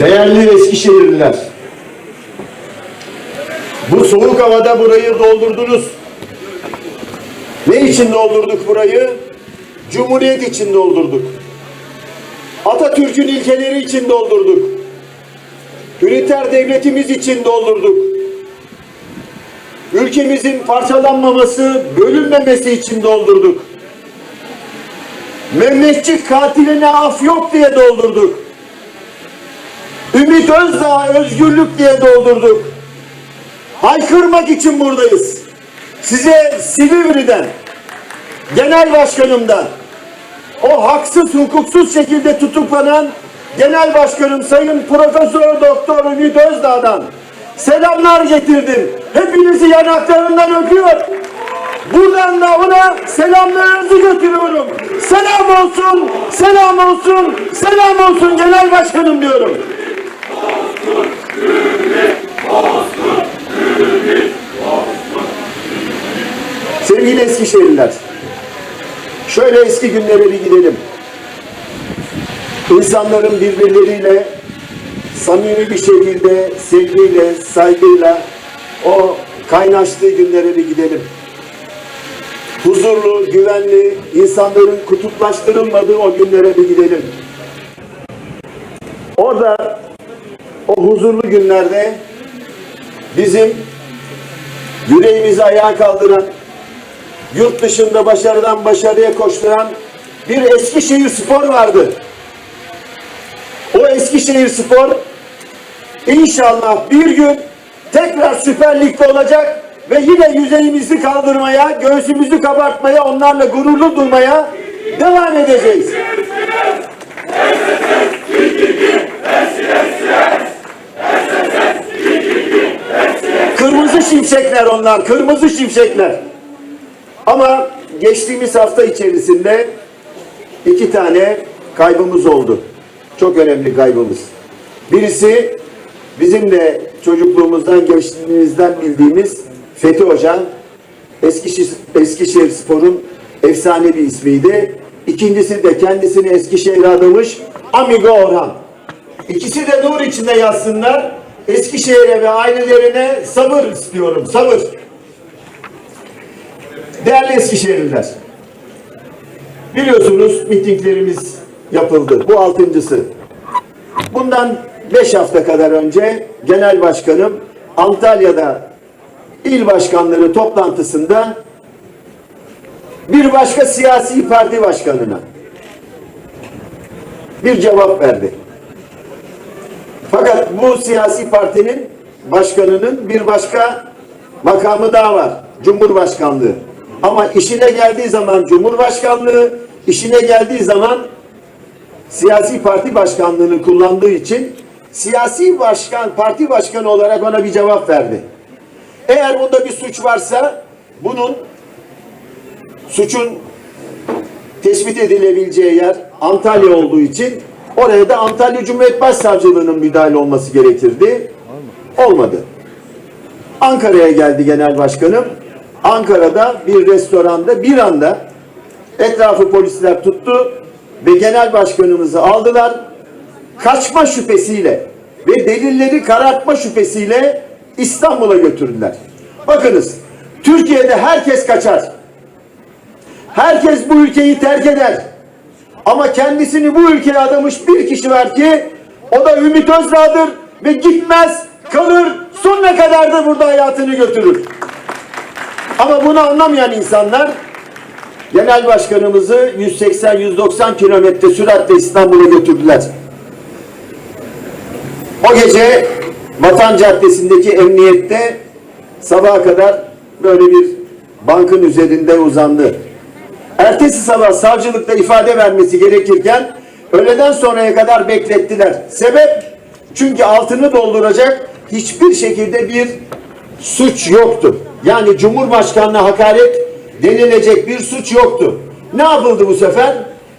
Değerli Eskişehirliler, bu soğuk havada burayı doldurdunuz. Ne için doldurduk burayı? Cumhuriyet için doldurduk. Atatürk'ün ilkeleri için doldurduk. Üniter devletimiz için doldurduk. Ülkemizin parçalanmaması, bölünmemesi için doldurduk. Mehmetçik katiline af yok diye doldurduk. Ümit Özdağ özgürlük diye doldurduk. Haykırmak için buradayız. Size Silivri'den, genel başkanımdan, o haksız hukuksuz şekilde tutuklanan genel başkanım Sayın Profesör Doktor Ümit Özdağ'dan selamlar getirdim. Hepinizi yanaklarından öpüyor. Buradan da ona selamlarınızı götürüyorum. Selam olsun, selam olsun, selam olsun genel başkanım diyorum. Sevgili Eskişehirliler, şöyle eski günlere bir gidelim. İnsanların birbirleriyle samimi bir şekilde, sevgiyle, saygıyla o kaynaştığı günlere bir gidelim. Huzurlu, güvenli, insanların kutuplaştırılmadığı o günlere bir gidelim. Orada o huzurlu günlerde bizim yüreğimizi ayağa kaldıran, yurt dışında başarıdan başarıya koşturan bir Eskişehir Spor vardı. O Eskişehir Spor inşallah bir gün tekrar Süper Lig'de olacak ve yine yüzeyimizi kaldırmaya, göğsümüzü kabartmaya, onlarla gururlu durmaya devam edeceğiz. Kırmızı şimşekler onlar, kırmızı şimşekler. Ama geçtiğimiz hafta içerisinde iki tane kaybımız oldu. Çok önemli kaybımız. Birisi bizim de çocukluğumuzdan, gençliğimizden bildiğimiz Fethi Hoca. Eskişehir, Eskişehir Spor'un efsane bir ismiydi. İkincisi de kendisini Eskişehir'e adamış Amigo Orhan. İkisi de nur içinde yazsınlar. Eskişehir'e ve ailelerine sabır istiyorum, sabır. Değerli Eskişehirliler, biliyorsunuz mitinglerimiz yapıldı. Bu altıncısı. Bundan beş hafta kadar önce Genel Başkanım Antalya'da il başkanları toplantısında bir başka siyasi parti başkanına bir cevap verdi. Fakat bu siyasi partinin başkanının bir başka makamı daha var. Cumhurbaşkanlığı. Ama işine geldiği zaman Cumhurbaşkanlığı, işine geldiği zaman siyasi parti başkanlığını kullandığı için siyasi başkan, parti başkanı olarak ona bir cevap verdi. Eğer bunda bir suç varsa bunun suçun tespit edilebileceği yer Antalya olduğu için oraya da Antalya Cumhuriyet Başsavcılığı'nın müdahale olması gerekirdi. Olmadı. Ankara'ya geldi genel başkanım. Ankara'da bir restoranda bir anda etrafı polisler tuttu ve genel başkanımızı aldılar. Kaçma şüphesiyle ve delilleri karartma şüphesiyle İstanbul'a götürdüler. Bakınız Türkiye'de herkes kaçar. Herkes bu ülkeyi terk eder. Ama kendisini bu ülkeye adamış bir kişi var ki o da Ümit Özdağ'dır ve gitmez kalır sonuna kadar da burada hayatını götürür. Ama bunu anlamayan insanlar genel başkanımızı 180-190 kilometre süratle İstanbul'a götürdüler. O gece Vatan Caddesi'ndeki emniyette sabaha kadar böyle bir bankın üzerinde uzandı. Ertesi sabah savcılıkta ifade vermesi gerekirken öğleden sonraya kadar beklettiler. Sebep? Çünkü altını dolduracak hiçbir şekilde bir suç yoktu. Yani Cumhurbaşkanlığı hakaret denilecek bir suç yoktu. Ne yapıldı bu sefer?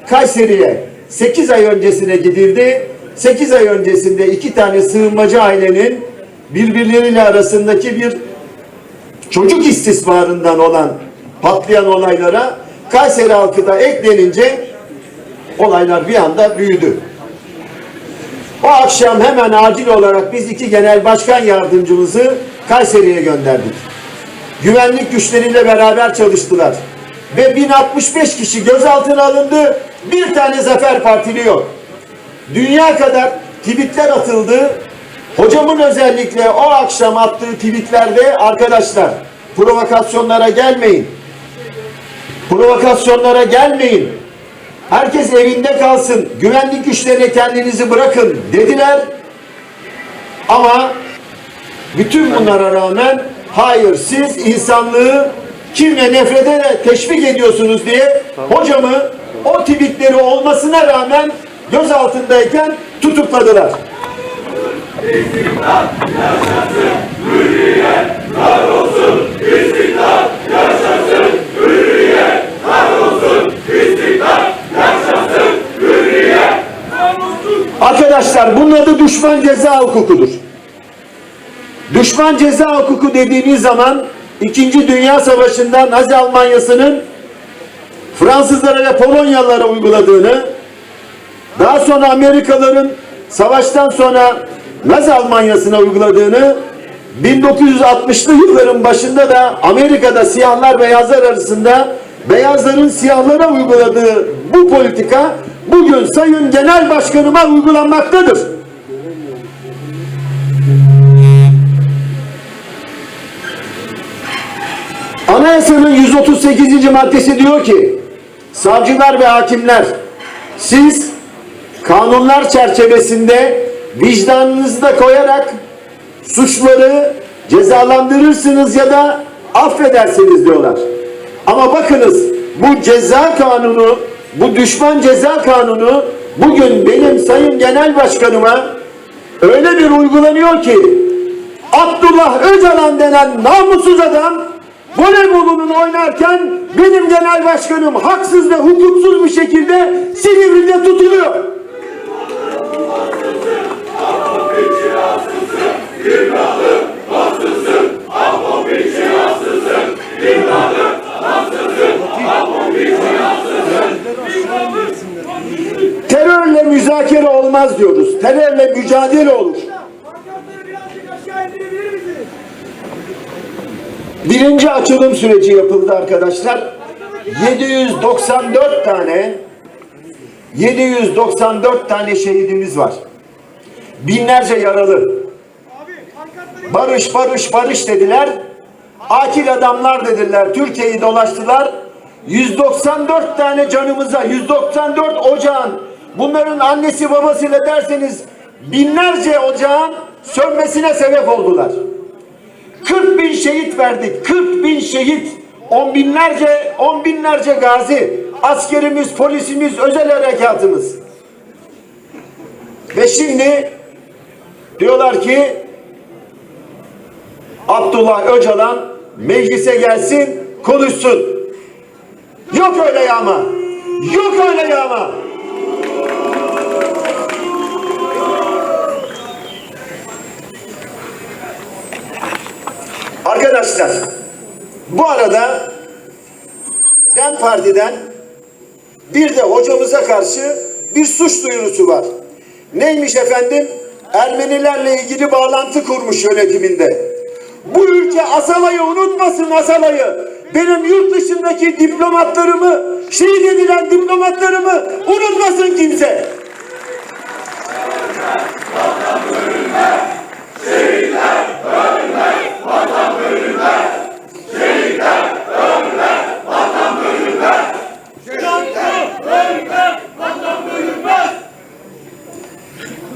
Kayseri'ye 8 ay öncesine gidildi. 8 ay öncesinde iki tane sığınmacı ailenin birbirleriyle arasındaki bir çocuk istismarından olan patlayan olaylara Kayseri halkı da eklenince olaylar bir anda büyüdü. O akşam hemen acil olarak biz iki genel başkan yardımcımızı Kayseri'ye gönderdik. Güvenlik güçleriyle beraber çalıştılar. Ve 1065 kişi gözaltına alındı. Bir tane Zafer Partili yok. Dünya kadar tweetler atıldı. Hocamın özellikle o akşam attığı tweetlerde arkadaşlar provokasyonlara gelmeyin. Provokasyonlara gelmeyin. Herkes evinde kalsın. Güvenlik güçlerine kendinizi bırakın dediler. Ama bütün bunlara rağmen hayır siz insanlığı kin ve nefrete teşvik ediyorsunuz diye hocamı o tweetleri olmasına rağmen gözaltındayken tutukladılar. Arkadaşlar bunun adı düşman ceza hukukudur. Düşman ceza hukuku dediğimiz zaman İkinci Dünya Savaşı'nda Nazi Almanyası'nın Fransızlara ve Polonyalılara uyguladığını, daha sonra Amerikalıların savaştan sonra Nazi Almanyası'na uyguladığını, 1960'lı yılların başında da Amerika'da siyahlar beyazlar arasında beyazların siyahlara uyguladığı bu politika bugün Sayın Genel Başkanıma uygulanmaktadır. Anayasanın 138. maddesi diyor ki savcılar ve hakimler siz kanunlar çerçevesinde vicdanınızı da koyarak suçları cezalandırırsınız ya da affedersiniz diyorlar. Ama bakınız bu ceza kanunu, bu düşman ceza kanunu bugün benim sayın genel başkanıma öyle bir uygulanıyor ki Abdullah Öcalan denen namussuz adam voleybolunun oynarken benim genel başkanım haksız ve hukuksuz bir şekilde Silivri'de tutuluyor. Terörle müzakere olmaz diyoruz. Terörle mücadele olur. Birinci açılım süreci yapıldı arkadaşlar. 794 tane 794 tane şehidimiz var. Binlerce yaralı. Barış barış barış dediler. Akil adamlar dediler. Türkiye'yi dolaştılar. 194 tane canımıza, 194 ocağın bunların annesi babasıyla derseniz binlerce ocağın sönmesine sebep oldular. 40 bin şehit verdik. 40 bin şehit. On binlerce, on binlerce gazi. Askerimiz, polisimiz, özel harekatımız. Ve şimdi diyorlar ki Abdullah Öcalan meclise gelsin, konuşsun. Yok öyle yağma. Yok öyle yağma. Arkadaşlar bu arada DEM Parti'den bir de hocamıza karşı bir suç duyurusu var. Neymiş efendim? Ermenilerle ilgili bağlantı kurmuş yönetiminde. Bu ülke Asala'yı unutmasın Asala'yı. Benim yurt dışındaki diplomatlarımı, şehit edilen diplomatlarımı unutmasın kimse.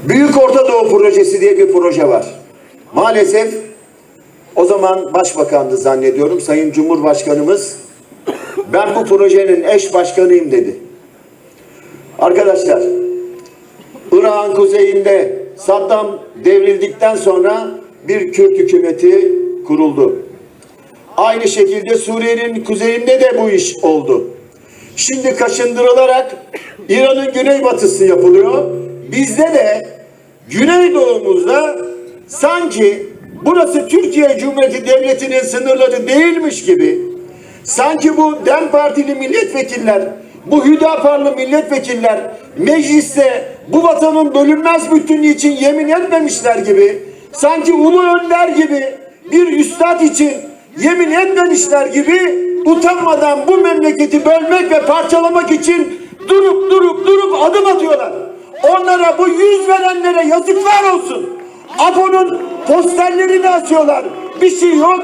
Büyük Orta Doğu Projesi diye bir proje var. Maalesef o zaman başbakandı zannediyorum Sayın Cumhurbaşkanımız ben bu projenin eş başkanıyım dedi. Arkadaşlar Irak'ın kuzeyinde Saddam devrildikten sonra bir Kürt hükümeti kuruldu. Aynı şekilde Suriye'nin kuzeyinde de bu iş oldu. Şimdi kaşındırılarak İran'ın güneybatısı yapılıyor. Bizde de Güneydoğumuzda sanki burası Türkiye Cumhuriyeti Devleti'nin sınırları değilmiş gibi sanki bu DEM Partili milletvekiller bu Hüdaparlı milletvekiller mecliste bu vatanın bölünmez bütünlüğü için yemin etmemişler gibi, sanki ulu önder gibi bir üstad için yemin etmemişler gibi utanmadan bu memleketi bölmek ve parçalamak için durup durup durup adım atıyorlar. Onlara bu yüz verenlere yazıklar olsun. Apo'nun posterlerini asıyorlar. Bir şey yok.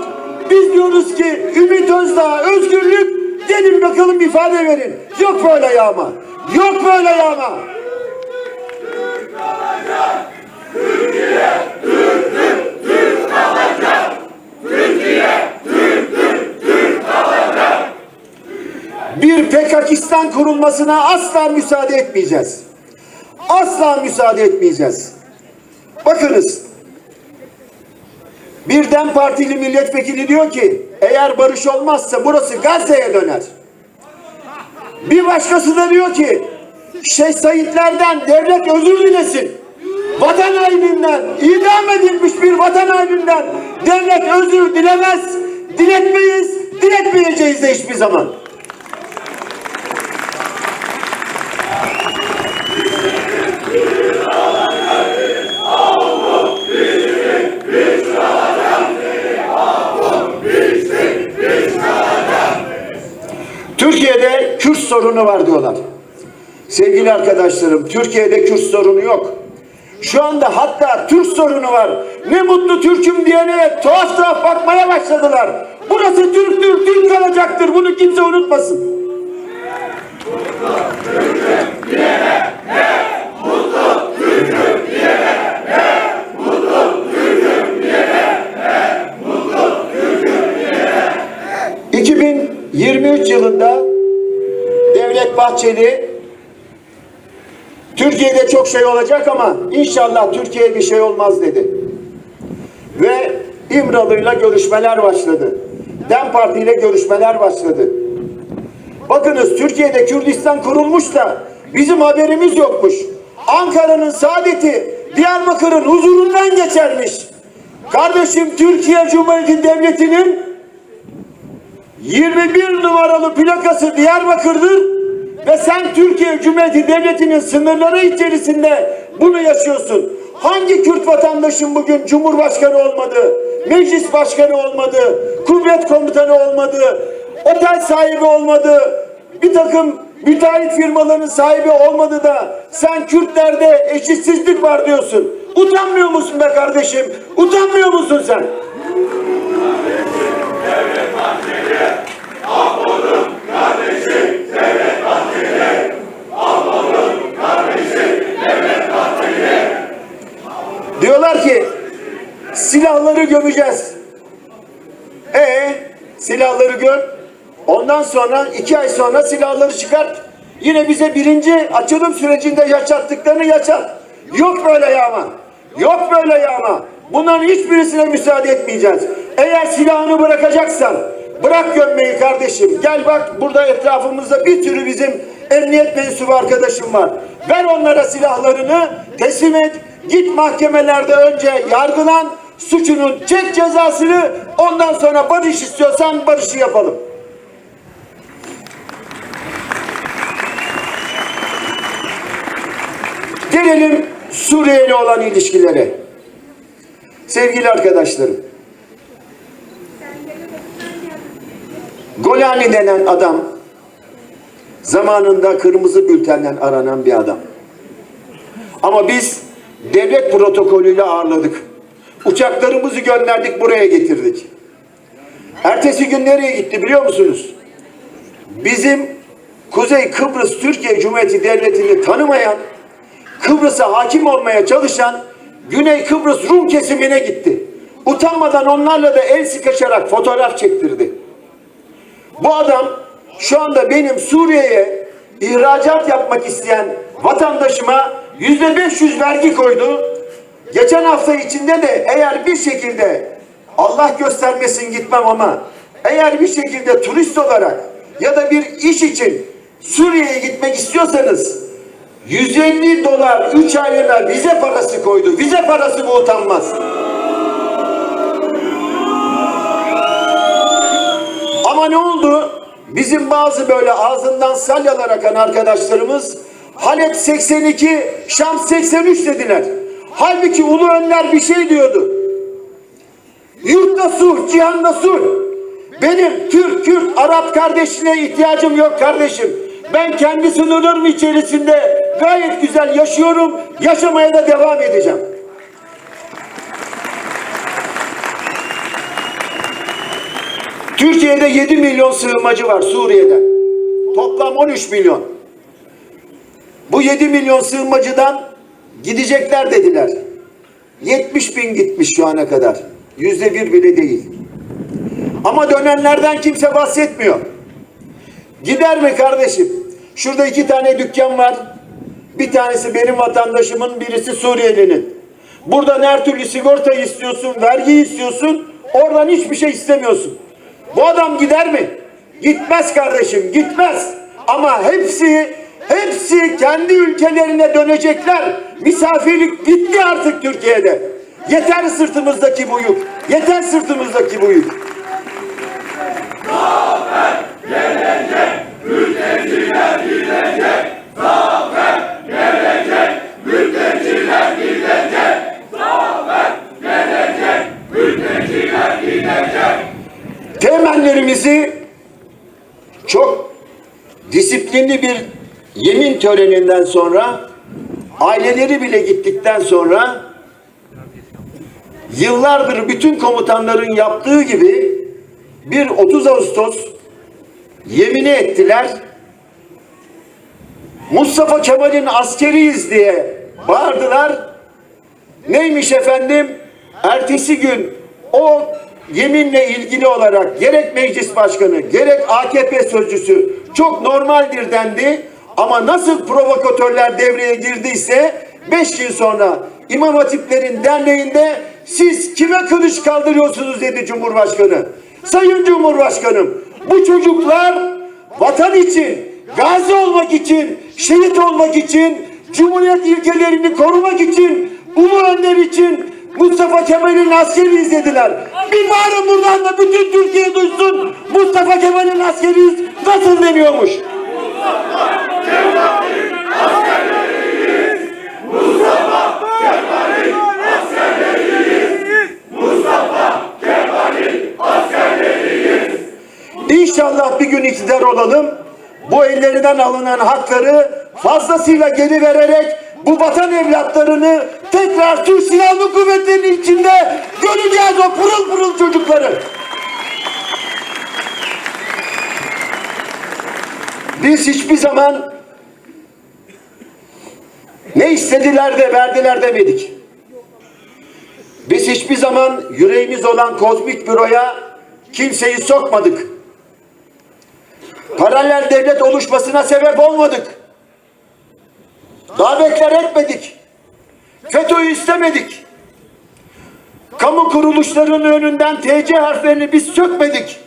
Biz diyoruz ki Ümit Özdağ özgürlük gelin bakalım ifade verin. Yok böyle yağma. Yok böyle yağma. bir PKKistan kurulmasına asla müsaade etmeyeceğiz. Asla müsaade etmeyeceğiz. Bakınız. Bir DEM Partili milletvekili diyor ki eğer barış olmazsa burası Gazze'ye döner. Bir başkası da diyor ki Şeyh Saidlerden devlet özür dilesin. Vatan haininden, idam edilmiş bir vatan haininden devlet özür dilemez, diletmeyiz, diletmeyeceğiz de hiçbir zaman. Türkiye'de Kürt sorunu var diyorlar. Sevgili arkadaşlarım, Türkiye'de Kürt sorunu yok. Şu anda hatta Türk sorunu var. Ne mutlu Türk'üm diyene tuhaf tuhaf bakmaya başladılar. Burası Türktür, Türk kalacaktır. Bunu kimse unutmasın. ...2023 yılında Devlet Bahçeli Türkiye'de çok şey olacak ama inşallah Türkiye'ye bir şey olmaz dedi. Ve İmralı'yla görüşmeler başladı. DEM Parti ile görüşmeler başladı. Bakınız Türkiye'de Kürdistan kurulmuş da bizim haberimiz yokmuş. Ankara'nın saadeti Diyarbakır'ın huzurundan geçermiş. Kardeşim Türkiye Cumhuriyeti Devleti'nin 21 numaralı plakası Diyarbakır'dır ve sen Türkiye Cumhuriyeti Devleti'nin sınırları içerisinde bunu yaşıyorsun. Hangi Kürt vatandaşın bugün Cumhurbaşkanı olmadı, meclis başkanı olmadı, kuvvet komutanı olmadı, otel sahibi olmadı, bir takım müteahhit firmaların sahibi olmadı da sen Kürtlerde eşitsizlik var diyorsun. Utanmıyor musun be kardeşim? Utanmıyor musun sen? Diyorlar ki silahları gömeceğiz. E silahları göm. Ondan sonra iki ay sonra silahları çıkart. Yine bize birinci açılım sürecinde yaşattıklarını yaşat. Yok böyle yağma. Yok böyle yağma. Bunların hiçbirisine müsaade etmeyeceğiz. Eğer silahını bırakacaksan bırak gömmeyi kardeşim. Gel bak burada etrafımızda bir sürü bizim emniyet mensubu arkadaşım var. Ver onlara silahlarını teslim et. Git mahkemelerde önce yargılan, suçunun çek cezasını, ondan sonra barış istiyorsan barışı yapalım. Gelelim Suriye ile olan ilişkilere. Sevgili arkadaşlarım, Golani denen adam, zamanında kırmızı bültenden aranan bir adam. Ama biz devlet protokolüyle ağırladık. Uçaklarımızı gönderdik buraya getirdik. Ertesi gün nereye gitti biliyor musunuz? Bizim Kuzey Kıbrıs Türkiye Cumhuriyeti Devleti'ni tanımayan, Kıbrıs'a hakim olmaya çalışan Güney Kıbrıs Rum kesimine gitti. Utanmadan onlarla da el sıkışarak fotoğraf çektirdi. Bu adam şu anda benim Suriye'ye ihracat yapmak isteyen vatandaşıma yüzde 500 vergi koydu. Geçen hafta içinde de eğer bir şekilde Allah göstermesin gitmem ama eğer bir şekilde turist olarak ya da bir iş için Suriye'ye gitmek istiyorsanız 150 dolar 3 aylığına vize parası koydu. Vize parası bu utanmaz. Ama ne oldu? Bizim bazı böyle ağzından salyalar akan arkadaşlarımız Halep 82 Şam 83 dediler. Halbuki Ulu Önder bir şey diyordu. Yurtta sulh, cihanda sulh. Benim Türk, Kürt, Arap kardeşliğe ihtiyacım yok kardeşim. Ben kendi sınırlarım içerisinde gayet güzel yaşıyorum. Yaşamaya da devam edeceğim. Türkiye'de 7 milyon sığınmacı var Suriye'den. Toplam 13 milyon. Bu 7 milyon sığınmacıdan gidecekler dediler. 70 bin gitmiş şu ana kadar. Yüzde bir bile değil. Ama dönenlerden kimse bahsetmiyor. Gider mi kardeşim? Şurada iki tane dükkan var. Bir tanesi benim vatandaşımın, birisi Suriyelinin. Buradan her türlü sigorta istiyorsun, vergi istiyorsun. Oradan hiçbir şey istemiyorsun. Bu adam gider mi? Gitmez kardeşim, gitmez. Ama hepsi, hepsi kendi ülkelerine dönecekler. Misafirlik bitti artık Türkiye'de. Yeter sırtımızdaki bu yük. Yeter sırtımızdaki bu yük. Temellerimizi çok disiplinli bir yemin töreninden sonra aileleri bile gittikten sonra yıllardır bütün komutanların yaptığı gibi bir 30 Ağustos yemini ettiler. Mustafa Kemal'in askeriyiz diye bağırdılar. Neymiş efendim? Ertesi gün o yeminle ilgili olarak gerek meclis başkanı gerek AKP sözcüsü çok normaldir dendi. Ama nasıl provokatörler devreye girdiyse beş yıl sonra İmam Hatiplerin derneğinde siz kime kılıç kaldırıyorsunuz dedi Cumhurbaşkanı. Sayın Cumhurbaşkanım bu çocuklar vatan için, gazi olmak için, şehit olmak için, Cumhuriyet ilkelerini korumak için, Önder için Mustafa Kemal'in askeri izlediler. Bir bağırın buradan da bütün Türkiye duysun Mustafa Kemal'in askeriyiz nasıl deniyormuş. İnşallah bir gün iktidar olalım. Bu ellerinden alınan hakları fazlasıyla geri vererek bu vatan evlatlarını tekrar Türk Silahlı Kuvvetleri'nin içinde göreceğiz o pırıl pırıl çocukları. Biz hiçbir zaman ne istediler de verdiler demedik. Biz hiçbir zaman yüreğimiz olan kozmik büroya kimseyi sokmadık. Paralel devlet oluşmasına sebep olmadık. Davetler etmedik. FETÖ'yü istemedik. Kamu kuruluşlarının önünden TC harflerini biz sökmedik.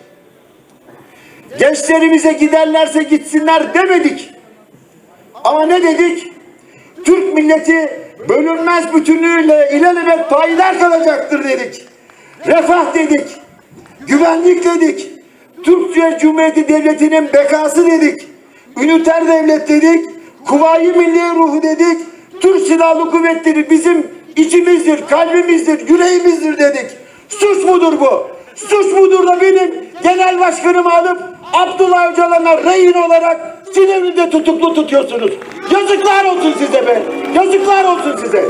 Gençlerimize giderlerse gitsinler demedik. Ama ne dedik? Türk milleti bölünmez bütünlüğüyle ilelebet payidar kalacaktır dedik. Refah dedik. Güvenlik dedik. Türkiye Cumhuriyeti Devleti'nin bekası dedik. Üniter devlet dedik. Kuvayi Milli Ruhu dedik. Türk Silahlı Kuvvetleri bizim içimizdir, kalbimizdir, yüreğimizdir dedik. Suç mudur bu? Suç mudur da benim genel başkanımı alıp Abdullah Öcalan'a rehin olarak Silivri'de tutuklu tutuyorsunuz. Yazıklar olsun size be. Yazıklar olsun size.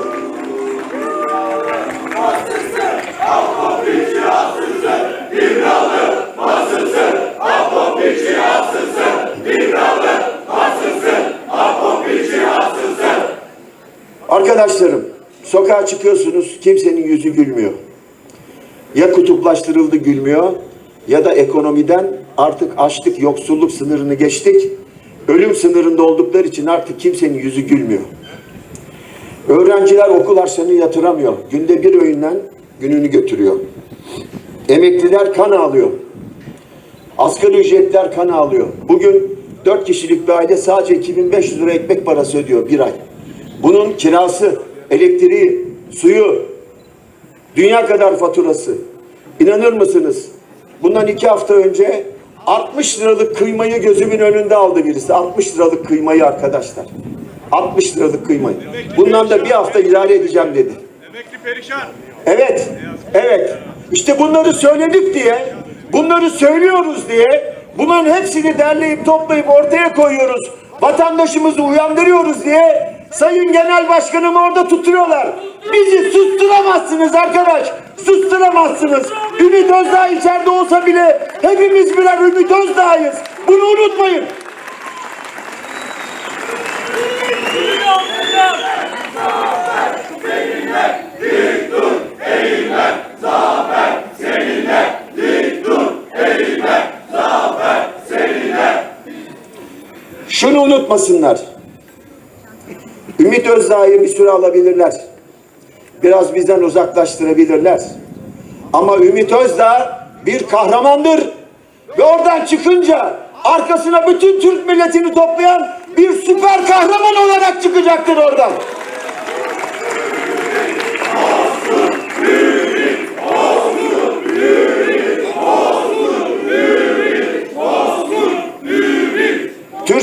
Arkadaşlarım, sokağa çıkıyorsunuz, kimsenin yüzü gülmüyor. Ya kutuplaştırıldı gülmüyor ya da ekonomiden artık açlık, yoksulluk sınırını geçtik. Ölüm sınırında oldukları için artık kimsenin yüzü gülmüyor. Öğrenciler okul harçlığını yatıramıyor. Günde bir öğünden gününü götürüyor. Emekliler kan ağlıyor. Asgari ücretler kan ağlıyor. Bugün dört kişilik bir aile sadece 2500 lira ekmek parası ödüyor bir ay. Bunun kirası, elektriği, suyu, dünya kadar faturası. İnanır mısınız? Bundan iki hafta önce 60 liralık kıymayı gözümün önünde aldı birisi. 60 liralık kıymayı arkadaşlar. 60 liralık kıymayı. Bundan da bir hafta idare edeceğim dedi. Emekli perişan. Evet, evet. İşte bunları söyledik diye, bunları söylüyoruz diye, bunların hepsini derleyip toplayıp ortaya koyuyoruz. Vatandaşımızı uyandırıyoruz diye Sayın Genel Başkanımı orada tutuyorlar. Bizi susturamazsınız arkadaş. Susturamazsınız. Ümit Özdağ içeride olsa bile hepimiz birer Ümit Özdağ'yız. Bunu unutmayın. Şunu unutmasınlar. Ümit Özdağ'ı bir süre alabilirler. Biraz bizden uzaklaştırabilirler. Ama Ümit Özdağ bir kahramandır. Ve oradan çıkınca arkasına bütün Türk milletini toplayan bir süper kahraman olarak çıkacaktır oradan.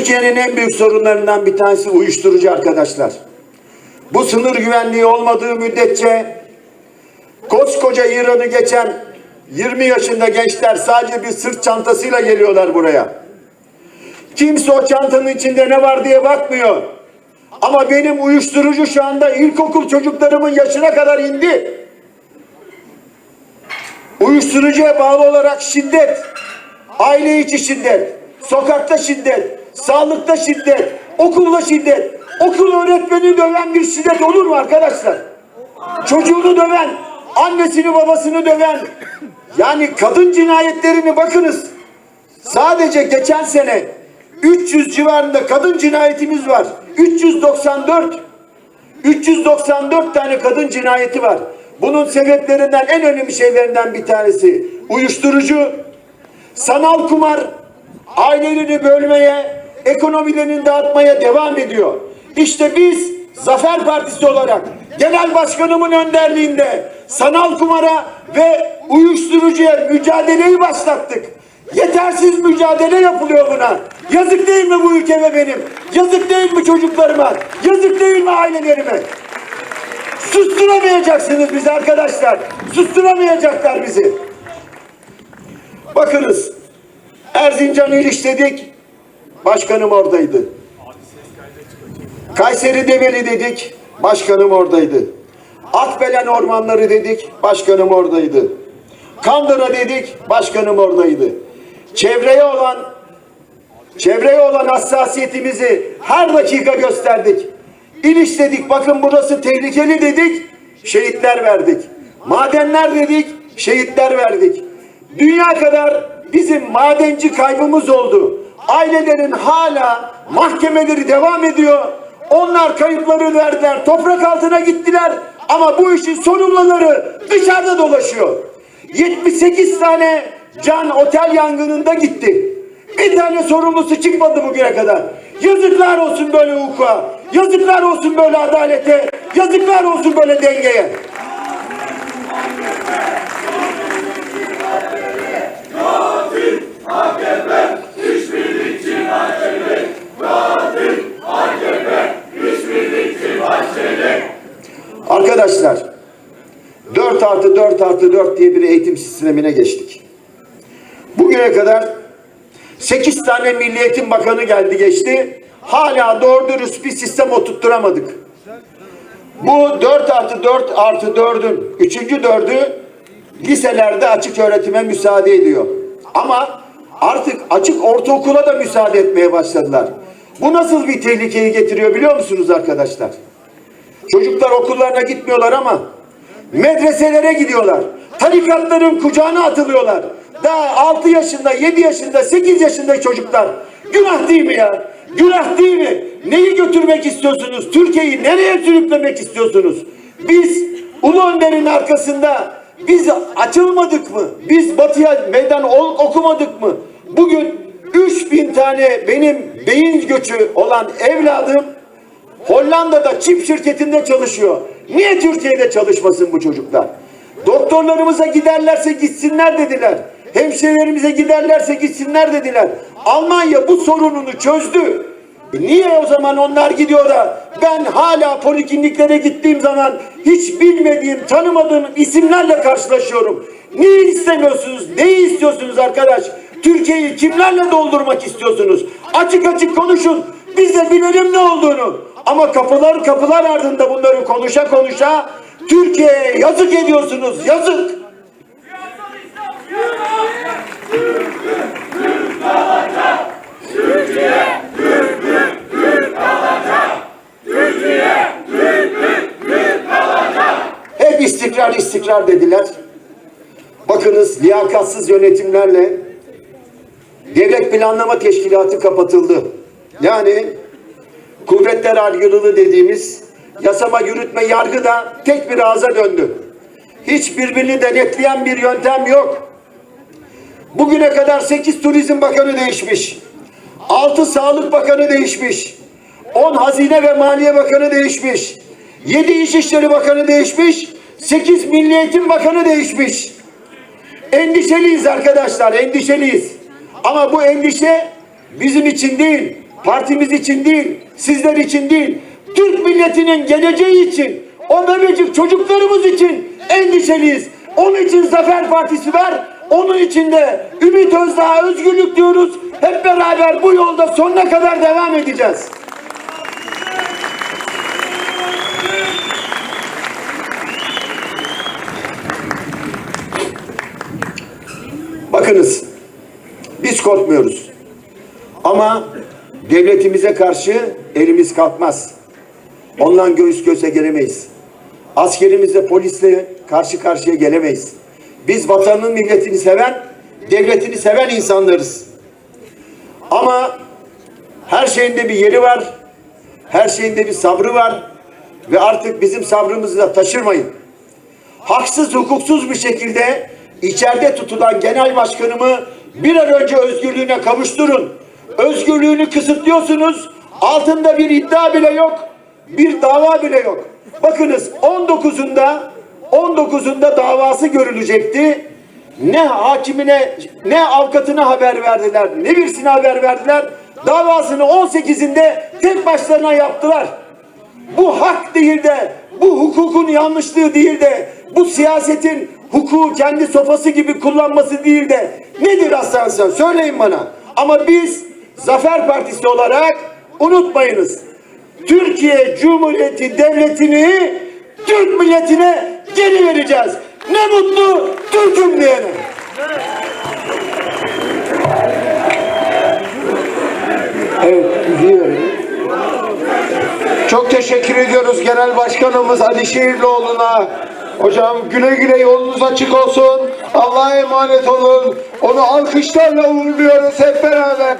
Türkiye'nin en büyük sorunlarından bir tanesi uyuşturucu arkadaşlar. Bu sınır güvenliği olmadığı müddetçe koskoca İran'ı geçen 20 yaşında gençler sadece bir sırt çantasıyla geliyorlar buraya. Kimse o çantanın içinde ne var diye bakmıyor. Ama benim uyuşturucu şu anda ilkokul çocuklarımın yaşına kadar indi. Uyuşturucuya bağlı olarak şiddet, aile içi şiddet, sokakta şiddet, sağlıkta şiddet, okulda şiddet, okul öğretmeni döven bir şiddet olur mu arkadaşlar? Çocuğunu döven, annesini babasını döven, yani kadın cinayetlerini bakınız. Sadece geçen sene 300 civarında kadın cinayetimiz var. 394 394 tane kadın cinayeti var. Bunun sebeplerinden en önemli şeylerinden bir tanesi uyuşturucu, sanal kumar, ailelerini bölmeye, ekonomilerini dağıtmaya devam ediyor. İşte biz Zafer Partisi olarak genel başkanımın önderliğinde sanal kumara ve uyuşturucuya mücadeleyi başlattık. Yetersiz mücadele yapılıyor buna. Yazık değil mi bu ülkeme benim? Yazık değil mi çocuklarıma? Yazık değil mi ailelerime? Susturamayacaksınız bizi arkadaşlar. Susturamayacaklar bizi. Bakınız. Erzincan'ı ilişledik. Başkanım oradaydı. Kayseri Develi dedik. Başkanım oradaydı. Akbelen ormanları dedik. Başkanım oradaydı. Kandıra dedik. Başkanım oradaydı. Çevreye olan çevreye olan hassasiyetimizi her dakika gösterdik. İlişledik. Bakın burası tehlikeli dedik. Şehitler verdik. Madenler dedik. Şehitler verdik. Dünya kadar bizim madenci kaybımız oldu. Ailelerin hala mahkemeleri devam ediyor. Onlar kayıpları verdiler. Toprak altına gittiler. Ama bu işin sorumluları dışarıda dolaşıyor. 78 tane can otel yangınında gitti. Bir tane sorumlusu çıkmadı bugüne kadar. Yazıklar olsun böyle hukuka. Yazıklar olsun böyle adalete. Yazıklar olsun böyle dengeye. Arkadaşlar 4 artı 4 artı 4 diye bir eğitim sistemine geçtik. Bugüne kadar 8 tane Milli Eğitim Bakanı geldi geçti. Hala doğru dürüst bir sistem oturtturamadık. Bu 4 artı 4 artı 4'ün 3. 4'ü liselerde açık öğretime müsaade ediyor. Ama artık açık ortaokula da müsaade etmeye başladılar. Bu nasıl bir tehlikeyi getiriyor biliyor musunuz arkadaşlar? Çocuklar okullarına gitmiyorlar ama medreselere gidiyorlar. Tarikatların kucağına atılıyorlar. Daha 6 yaşında, 7 yaşında, 8 yaşında çocuklar. Günah değil mi ya? Günah değil mi? Neyi götürmek istiyorsunuz? Türkiye'yi nereye sürüklemek istiyorsunuz? Biz Ulu Önder'in arkasında biz açılmadık mı? Biz batıya meydan okumadık mı? Bugün 3000 tane benim beyin göçü olan evladım Hollanda'da çip şirketinde çalışıyor. Niye Türkiye'de çalışmasın bu çocuklar? Doktorlarımıza giderlerse gitsinler dediler. Hemşehrilerimize giderlerse gitsinler dediler. Almanya bu sorununu çözdü. E niye o zaman onlar gidiyor da ben hala polikliniklere gittiğim zaman hiç bilmediğim, tanımadığım isimlerle karşılaşıyorum. Niye istemiyorsunuz? Neyi istiyorsunuz arkadaş? Türkiye'yi kimlerle doldurmak istiyorsunuz? Açık açık konuşun. Biz de bilelim ne olduğunu. Ama kapılar kapılar ardında bunları konuşa konuşa Türkiye'ye yazık ediyorsunuz. Yazık. Hep istikrar istikrar dediler. Bakınız liyakatsız yönetimlerle devlet planlama teşkilatı kapatıldı. Yani kuvvetler ayrılığı dediğimiz yasama yürütme yargı da tek bir ağza döndü. Hiç birbirini denetleyen bir yöntem yok. Bugüne kadar 8 Turizm Bakanı değişmiş. 6 Sağlık Bakanı değişmiş. 10 Hazine ve Maliye Bakanı değişmiş. 7 İçişleri Bakanı değişmiş. 8 Milli Eğitim Bakanı değişmiş. Endişeliyiz arkadaşlar, endişeliyiz. Ama bu endişe bizim için değil, partimiz için değil, sizler için değil. Türk milletinin geleceği için, o bebecik çocuklarımız için endişeliyiz. Onun için Zafer Partisi var, onun için de Ümit Özdağ'a özgürlük diyoruz. Hep beraber bu yolda sonuna kadar devam edeceğiz. Bakınız, biz korkmuyoruz. Ama devletimize karşı elimiz kalkmaz. Ondan göğüs göğüse gelemeyiz. Askerimizle, polisle karşı karşıya gelemeyiz. Biz vatanının milletini seven, devletini seven insanlarız. Ama her şeyin de bir yeri var. Her şeyin de bir sabrı var. Ve artık bizim sabrımızı da taşırmayın haksız hukuksuz bir şekilde içeride tutulan genel başkanımı bir an önce özgürlüğüne kavuşturun. Özgürlüğünü kısıtlıyorsunuz. Altında bir iddia bile yok. Bir dava bile yok. Bakınız 19'unda 19'unda davası görülecekti. Ne hakimine ne avukatına haber verdiler, ne birisine haber verdiler. Davasını 18'inde tek başlarına yaptılar bu hak değil de, bu hukukun yanlışlığı değil de, bu siyasetin hukuku kendi sofası gibi kullanması değil de nedir Aslan sen? Söyleyin bana. Ama biz Zafer Partisi olarak unutmayınız. Türkiye Cumhuriyeti Devleti'ni Türk milletine geri vereceğiz. Ne mutlu Türk'üm diyene. Evet, biliyorum. Çok teşekkür ediyoruz Genel Başkanımız Ali Şehirlioğlu'na. Hocam güle güle yolunuz açık olsun. Allah'a emanet olun. Onu alkışlarla uğurluyoruz hep beraber.